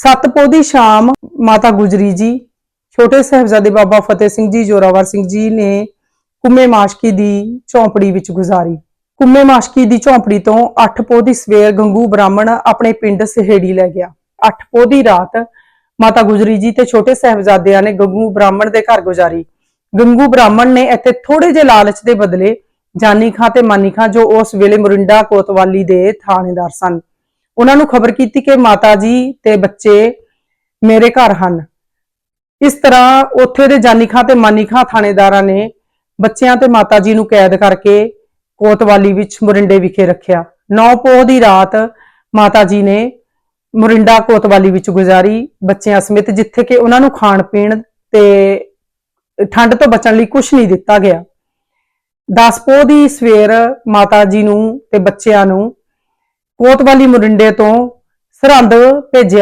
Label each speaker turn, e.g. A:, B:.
A: ਸਤਪੋ ਦੀ ਸ਼ਾਮ ਮਾਤਾ ਗੁਜਰੀ ਜੀ, ਛੋਟੇ ਸਾਹਿਬਜ਼ਾਦੇ ਬਾਬਾ ਫਤਿਹ ਸਿੰਘ ਜੀ, ਜੋਰਾਵਰ ਸਿੰਘ ਜੀ ਨੇ ਕੁੰਮੇ ਮਾਸ਼ਕੀ ਦੀ ਝੌਂਪੜੀ ਵਿੱਚ ਗੁਜ਼ਾਰੀ। ਕੁੰਮੇ ਮਾਸ਼ਕੀ ਦੀ ਝੌਂਪੜੀ ਤੋਂ 8 ਪੋਹ ਦੀ ਸਵੇਰ ਗੰਗੂ ਬ੍ਰਾਹਮਣ ਆਪਣੇ ਪਿੰਡ ਸਹੇੜੀ ਲੈ ਗਿਆ। 8 ਪੋਹ ਦੀ ਰਾਤ ਮਾਤਾ ਗੁਜਰੀ ਜੀ ਤੇ ਛੋਟੇ ਸਾਹਿਬਜ਼ਾਦਿਆਂ ਨੇ ਗੰਗੂ ਬ੍ਰਾਹਮਣ ਦੇ ਘਰ ਗੁਜ਼ਾਰੀ। ਗੰਗੂ ਬ੍ਰਾਹਮਣ ਨੇ ਇੱਥੇ ਥੋੜੇ ਜਿਹੇ ਲਾਲਚ ਦੇ ਬਦਲੇ ਜਾਨੀ ਖਾਂ ਤੇ ਮਾਨੀ ਖਾਂ ਜੋ ਉਸ ਵੇਲੇ ਮੁਰਿੰਡਾ ਕੋਤਵਾਲੀ ਦੇ ਥਾਣੇਦਾਰ ਸਨ। ਉਹਨਾਂ ਨੂੰ ਖਬਰ ਕੀਤੀ ਕਿ ਮਾਤਾ ਜੀ ਤੇ ਬੱਚੇ ਮੇਰੇ ਘਰ ਹਨ। ਇਸ ਤਰ੍ਹਾਂ ਉੱਥੇ ਦੇ ਜਾਨੀ ਖਾਂ ਤੇ ਮਾਨੀ ਖਾਂ ਥਾਣੇਦਾਰਾਂ ਨੇ ਬੱਚਿਆਂ ਤੇ ਮਾਤਾ ਜੀ ਨੂੰ ਕੈਦ ਕਰਕੇ ਕੋਤਵਾਲੀ ਵਿੱਚ ਮੁਰਿੰਡੇ ਵਿਖੇ ਰੱਖਿਆ। ਨੌ ਪੋਹ ਦੀ ਰਾਤ ਮਾਤਾ ਜੀ ਨੇ ਮੁਰਿੰਡਾ ਕੋਤਵਾਲੀ ਵਿੱਚ ਗੁਜ਼ਾਰੀ। ਬੱਚਿਆਂ ਸਮੇਤ ਜਿੱਥੇ ਕਿ ਉਹਨਾਂ ਨੂੰ ਖਾਣ ਪੀਣ ਤੇ ਠੰਡ ਤੋਂ ਬਚਣ ਲਈ ਕੁਝ ਨਹੀਂ ਦਿੱਤਾ ਗਿਆ। 10 ਪੋਹ ਦੀ ਸਵੇਰ ਮਾਤਾ ਜੀ ਨੂੰ ਤੇ ਬੱਚਿਆਂ ਨੂੰ ਕੋਤਵਾਲੀ ਮੁਰਿੰਡੇ ਤੋਂ ਸਰਹੰਦ ਭੇਜਿਆ।